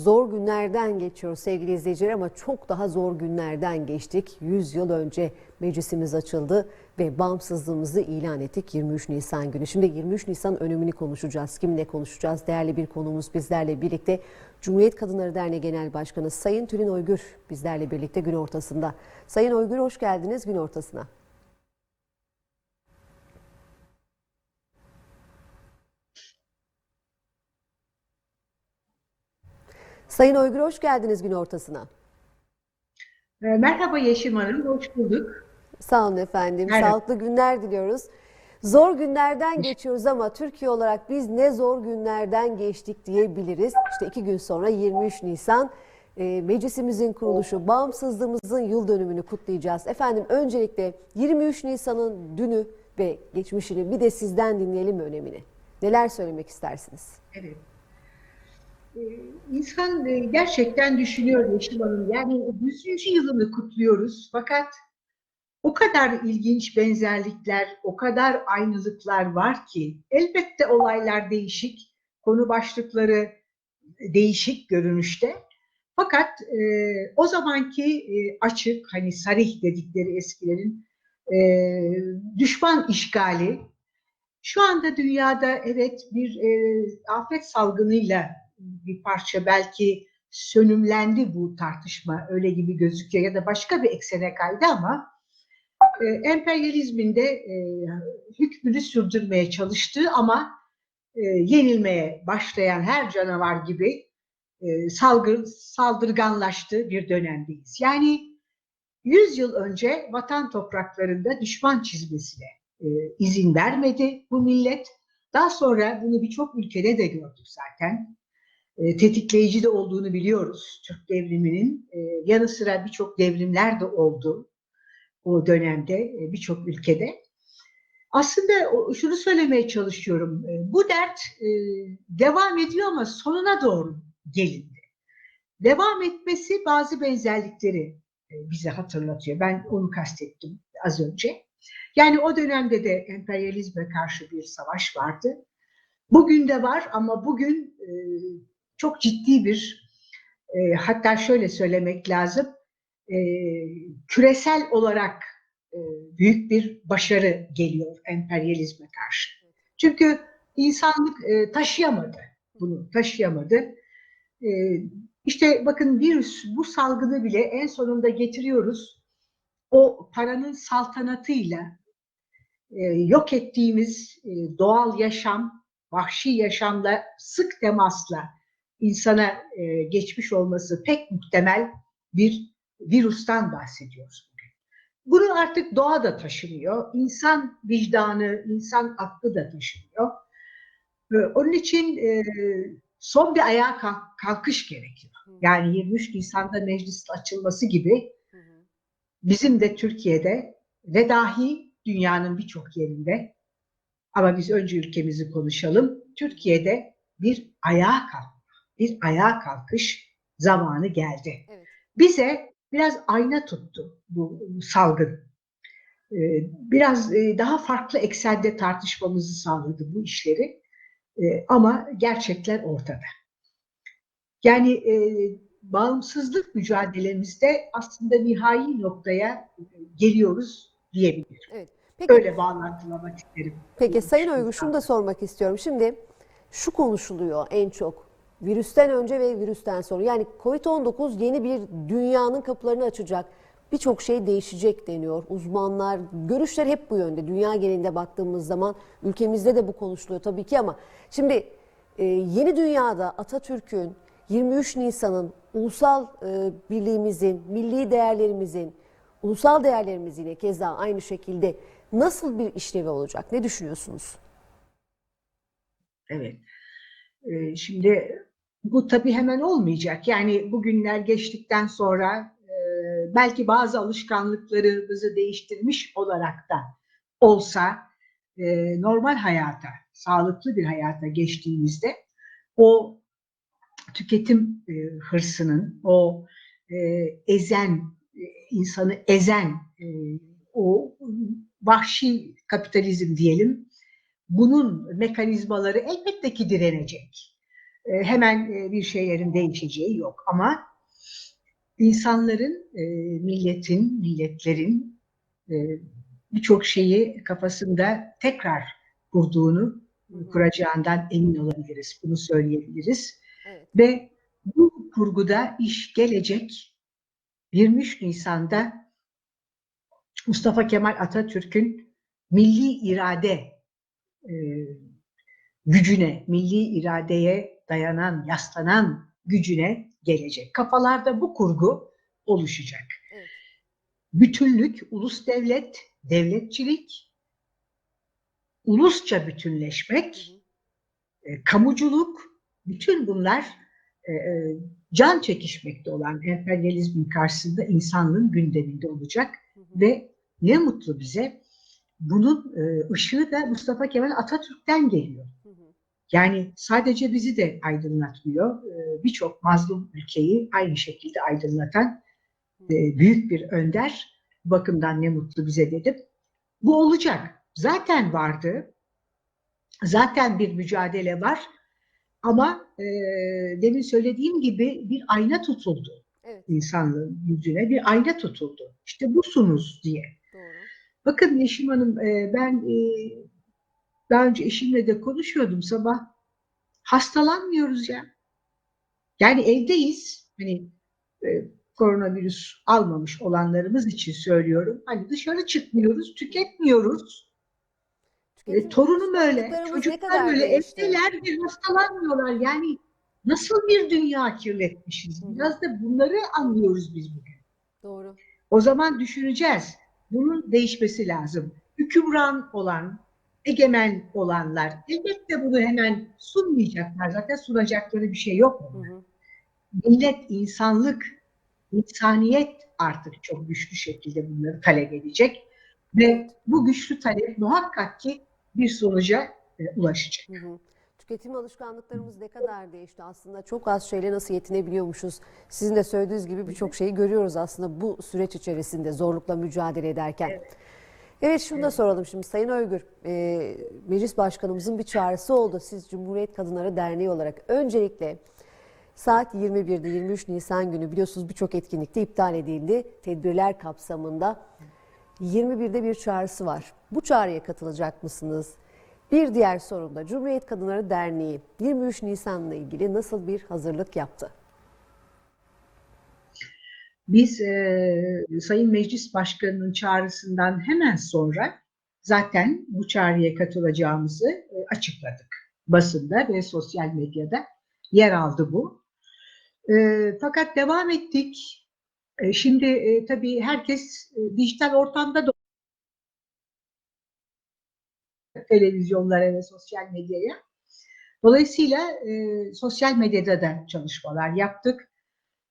Zor günlerden geçiyor sevgili izleyiciler ama çok daha zor günlerden geçtik. 100 yıl önce meclisimiz açıldı ve bağımsızlığımızı ilan ettik 23 Nisan günü. Şimdi 23 Nisan önemini konuşacağız. Kiminle konuşacağız? Değerli bir konuğumuz bizlerle birlikte. Cumhuriyet Kadınları Derneği Genel Başkanı Sayın Tülin Oygür bizlerle birlikte gün ortasında. Sayın Oygür hoş geldiniz gün ortasına. Sayın Oygür hoş geldiniz gün ortasına. E, Merhaba Yeşim Hanım, hoş bulduk. Sağ olun efendim. Merhaba. Sağlıklı günler diliyoruz. Zor günlerden geçiyoruz ama Türkiye olarak biz ne zor günlerden geçtik diyebiliriz. İşte iki gün sonra 23 Nisan e, meclisimizin kuruluşu, bağımsızlığımızın yıl dönümünü kutlayacağız. Efendim öncelikle 23 Nisan'ın dünü ve geçmişini bir de sizden dinleyelim mi önemini? Neler söylemek istersiniz? Evet. E, İnsan e, gerçekten düşünüyor Yeşim Hanım. Yani 100. yılını kutluyoruz fakat o kadar ilginç benzerlikler, o kadar aynılıklar var ki elbette olaylar değişik, konu başlıkları değişik görünüşte. Fakat e, o zamanki e, açık, hani sarih dedikleri eskilerin e, düşman işgali, Şu anda dünyada evet bir e, afet salgınıyla bir parça belki sönümlendi bu tartışma öyle gibi gözüküyor ya da başka bir eksene kaydı ama e, emperyalizmin de e, hükmünü sürdürmeye çalıştığı ama e, yenilmeye başlayan her canavar gibi e, salgın, saldırganlaştığı bir dönemdeyiz. Yani 100 yıl önce vatan topraklarında düşman çizmesine e, izin vermedi bu millet. Daha sonra bunu birçok ülkede de gördük zaten. E, tetikleyici de olduğunu biliyoruz Türk devriminin. E, yanı sıra birçok devrimler de oldu o dönemde e, birçok ülkede. Aslında şunu söylemeye çalışıyorum. Bu dert devam ediyor ama sonuna doğru gelindi. Devam etmesi bazı benzerlikleri bize hatırlatıyor. Ben onu kastettim az önce. Yani o dönemde de emperyalizme karşı bir savaş vardı. Bugün de var ama bugün çok ciddi bir e, hatta şöyle söylemek lazım e, küresel olarak e, büyük bir başarı geliyor emperyalizme karşı. Çünkü insanlık e, taşıyamadı bunu taşıyamadı. E, işte bakın virüs bu salgını bile en sonunda getiriyoruz. O paranın saltanatıyla e, yok ettiğimiz e, doğal yaşam, vahşi yaşamla sık temasla insana e, geçmiş olması pek muhtemel bir virüsten bahsediyoruz bugün. Bunu artık doğa da taşımıyor, insan vicdanı, insan aklı da taşımıyor. E, onun için e, son bir ayağa kalk- kalkış gerekiyor. Yani 23 Nisan'da meclis açılması gibi bizim de Türkiye'de ve dahi dünyanın birçok yerinde ama biz önce ülkemizi konuşalım. Türkiye'de bir ayağa kalk, bir ayağa kalkış zamanı geldi. Evet. Bize biraz ayna tuttu bu salgın. Ee, Biraz e, daha farklı eksende tartışmamızı sağladı bu işleri. Ee, Ama gerçekler ortada. Yani e, bağımsızlık mücadelemizde aslında nihai noktaya e, geliyoruz diyebilirim. Evet. Peki, Öyle bağlantılamak isterim. Peki Sayın Oygun şunu da sormak istiyorum. Şimdi şu konuşuluyor en çok. Virüsten önce ve virüsten sonra. Yani Covid-19 yeni bir dünyanın kapılarını açacak. Birçok şey değişecek deniyor. Uzmanlar, görüşler hep bu yönde. Dünya genelinde baktığımız zaman ülkemizde de bu konuşuluyor tabii ki ama şimdi e, yeni dünyada Atatürk'ün 23 Nisan'ın ulusal e, birliğimizin, milli değerlerimizin, ulusal değerlerimiz yine keza aynı şekilde nasıl bir işlevi olacak? Ne düşünüyorsunuz? Evet. Ee, şimdi bu tabii hemen olmayacak. Yani bugünler geçtikten sonra e, belki bazı alışkanlıklarımızı değiştirmiş olarak da olsa e, normal hayata, sağlıklı bir hayata geçtiğimizde o tüketim e, hırsının, o e, ezen, e, insanı ezen e, o vahşi kapitalizm diyelim, bunun mekanizmaları elbette ki direnecek. E, hemen e, bir şeylerin değişeceği yok. Ama insanların, e, milletin, milletlerin e, birçok şeyi kafasında tekrar kurduğunu, kuracağından emin olabiliriz. Bunu söyleyebiliriz. Evet. Ve bu kurguda iş gelecek 23 Nisan'da Mustafa Kemal Atatürk'ün milli irade e, gücüne, milli iradeye dayanan, yaslanan gücüne gelecek. Kafalarda bu kurgu oluşacak. Evet. Bütünlük, ulus devlet, devletçilik, ulusça bütünleşmek, Hı hı. e, kamuculuk, bütün bunlar e, e, can çekişmekte olan emperyalizmin karşısında insanlığın gündeminde olacak Hı hı. ve ne mutlu bize bunun e, ışığı da Mustafa Kemal Atatürk'ten geliyor. Yani sadece bizi de aydınlatmıyor. E, Birçok mazlum ülkeyi aynı şekilde aydınlatan e, büyük bir önder. Bu bakımdan ne mutlu bize dedim. Bu olacak. Zaten vardı. Zaten bir mücadele var. Ama e, demin söylediğim gibi bir ayna tutuldu Evet, insanlığın yüzüne. Bir ayna tutuldu. İşte busunuz diye. doğru. Bakın Yeşim Hanım e, ben e, daha önce eşimle de konuşuyordum sabah. Hastalanmıyoruz ya. Yani evdeyiz. Hani e, koronavirüs almamış olanlarımız için söylüyorum. Hani dışarı çıkmıyoruz, tüketmiyoruz. E, torunum öyle, çocuklar öyle evdeler ve hastalanmıyorlar. Yani nasıl bir dünya kirletmişiz? Biraz da bunları anlıyoruz biz bugün. Doğru. O zaman düşüneceğiz. Bunun değişmesi lazım. Hükümran olan, egemen olanlar elbette bunu hemen sunmayacaklar. Zaten sunacakları bir şey yok. Hı hı. Millet, insanlık, insaniyet artık çok güçlü şekilde bunları talep edecek. Ve bu güçlü talep muhakkak ki bir sonuca e, ulaşacak. Hı hı. Tüketim alışkanlıklarımız ne kadar değişti aslında çok az şeyle nasıl yetinebiliyormuşuz. Sizin de söylediğiniz gibi birçok şeyi görüyoruz aslında bu süreç içerisinde zorlukla mücadele ederken. Evet, şunu da soralım şimdi Sayın Öygür, e, Meclis Başkanımızın bir çağrısı oldu. Siz Cumhuriyet Kadınları Derneği olarak öncelikle saat 21'de 23 Nisan günü biliyorsunuz birçok etkinlikte iptal edildi. Tedbirler kapsamında 21'de bir çağrısı var. Bu çağrıya katılacak mısınız? Bir diğer sorum da Cumhuriyet Kadınları Derneği 23 Nisan'la ilgili nasıl bir hazırlık yaptı? Biz e, Sayın Meclis Başkanı'nın çağrısından hemen sonra zaten bu çağrıya katılacağımızı e, açıkladık. Basında ve sosyal medyada yer aldı bu. E, fakat devam ettik. E, şimdi e, tabii herkes e, dijital ortamda da televizyonlara ve sosyal medyaya. Dolayısıyla e, sosyal medyada da çalışmalar yaptık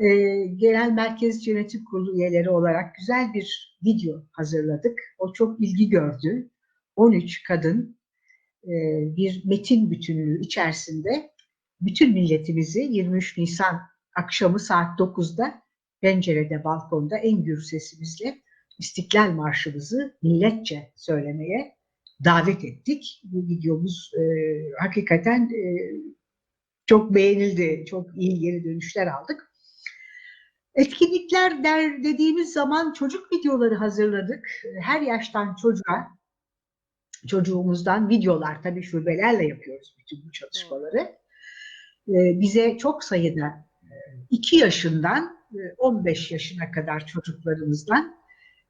e, Genel Merkez Yönetim Kurulu üyeleri olarak güzel bir video hazırladık. O çok ilgi gördü. 13 kadın e, bir metin bütünlüğü içerisinde bütün milletimizi 23 Nisan akşamı saat 9'da pencerede, balkonda en gür sesimizle İstiklal Marşımızı milletçe söylemeye davet ettik. Bu videomuz e, hakikaten e, çok beğenildi, çok iyi geri dönüşler aldık. Etkinlikler der dediğimiz zaman çocuk videoları hazırladık. Her yaştan çocuğa, çocuğumuzdan videolar tabii şubelerle yapıyoruz bütün bu çalışmaları. Ee, bize çok sayıda 2 yaşından e, 15 yaşına kadar çocuklarımızdan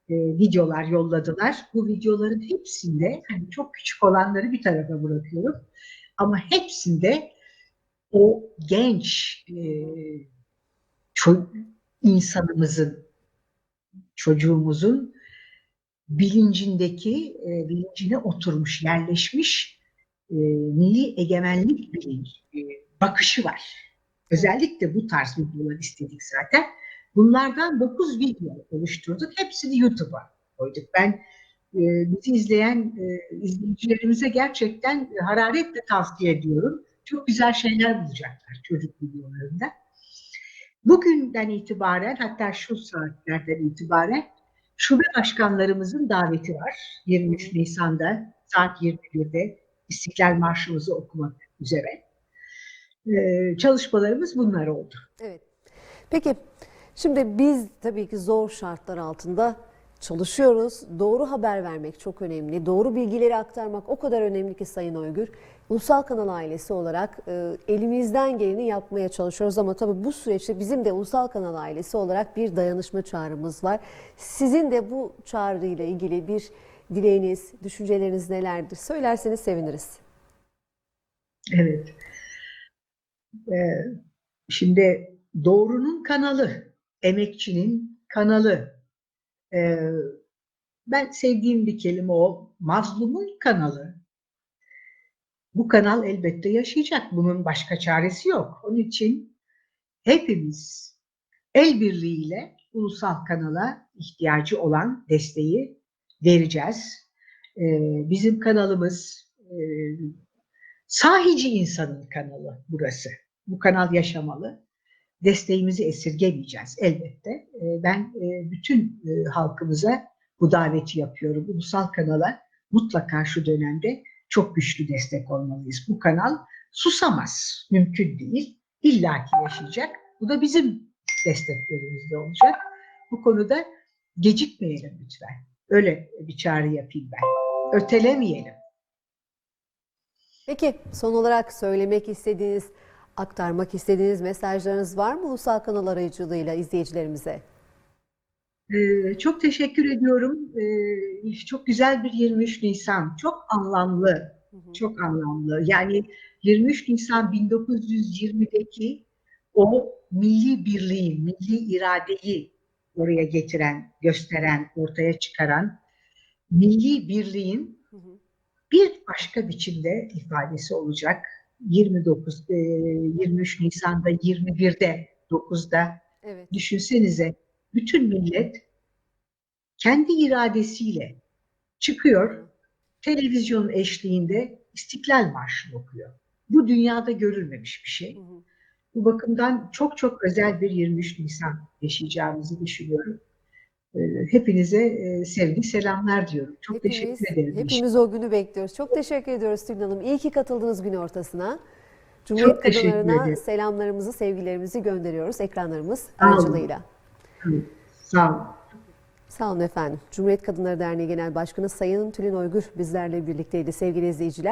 e, videolar yolladılar. Bu videoların hepsinde, hani çok küçük olanları bir tarafa bırakıyorum, ama hepsinde o genç e, ço- insanımızın, çocuğumuzun bilincindeki, e, bilincine oturmuş, yerleşmiş e, milli egemenlik bilinci, e, bakışı var. Özellikle bu tarz videolar istedik zaten. Bunlardan 9 video oluşturduk. Hepsini YouTube'a koyduk. Ben e, bizi izleyen e, izleyicilerimize gerçekten hararetle tavsiye ediyorum. Çok güzel şeyler bulacaklar çocuk videolarında. Bugünden itibaren hatta şu saatlerden itibaren şube başkanlarımızın daveti var. 23 Nisan'da saat 21'de İstiklal Marşımızı okumak üzere. e, çalışmalarımız bunlar oldu. Evet. Peki şimdi biz tabii ki zor şartlar altında çalışıyoruz. Doğru haber vermek çok önemli. Doğru bilgileri aktarmak o kadar önemli ki Sayın Öygür. Ulusal Kanal ailesi olarak e, elimizden geleni yapmaya çalışıyoruz ama tabii bu süreçte bizim de Ulusal Kanal ailesi olarak bir dayanışma çağrımız var. Sizin de bu çağrıyla ilgili bir dileğiniz, düşünceleriniz nelerdir? Söylerseniz seviniriz. Evet. Ee, şimdi doğrunun kanalı, emekçinin kanalı. Ee, ben sevdiğim bir kelime o. Mazlumun kanalı. Bu kanal elbette yaşayacak. Bunun başka çaresi yok. Onun için hepimiz el birliğiyle ulusal kanala ihtiyacı olan desteği vereceğiz. Ee, bizim kanalımız e, sahici insanın kanalı burası. Bu kanal yaşamalı. Desteğimizi esirgemeyeceğiz elbette. Ee, Ben e, bütün e, halkımıza bu daveti yapıyorum. Ulusal kanala mutlaka şu dönemde çok güçlü destek olmalıyız. Bu kanal susamaz. Mümkün değil. İlla ki yaşayacak. Bu da bizim desteklerimizde olacak. Bu konuda gecikmeyelim lütfen. Öyle bir çağrı yapayım ben. Ötelemeyelim. Peki son olarak söylemek istediğiniz, aktarmak istediğiniz mesajlarınız var mı Ulusal Kanal aracılığıyla izleyicilerimize? Ee, çok teşekkür ediyorum. Ee, çok güzel bir 23 Nisan. Çok anlamlı. Çok anlamlı. Yani 23 Nisan 1920'deki o milli birliği, milli iradeyi oraya getiren, gösteren, ortaya çıkaran milli birliğin Hı hı. bir başka biçimde ifadesi olacak. 29, e, 23 Nisan'da, 21'de, 9'da Evet. Düşünsenize bütün millet kendi iradesiyle çıkıyor, televizyon eşliğinde İstiklal Marşı'nı okuyor. Bu dünyada görülmemiş bir şey. Bu bakımdan çok çok özel bir 23 Nisan yaşayacağımızı düşünüyorum. Ee, Hepinize e, sevgi selamlar diyorum. Çok Hepimiz, teşekkür ederim. hepimiz o günü bekliyoruz. Çok teşekkür ediyoruz Tülin Hanım. İyi ki katıldınız gün ortasına. Cumhuriyet Çok kadınlarına selamlarımızı, sevgilerimizi gönderiyoruz ekranlarımız Sağ aracılığıyla. Sağ olun. Sağ olun efendim. Cumhuriyet Kadınları Derneği Genel Başkanı Sayın Tülin Oygur bizlerle birlikteydi sevgili izleyiciler.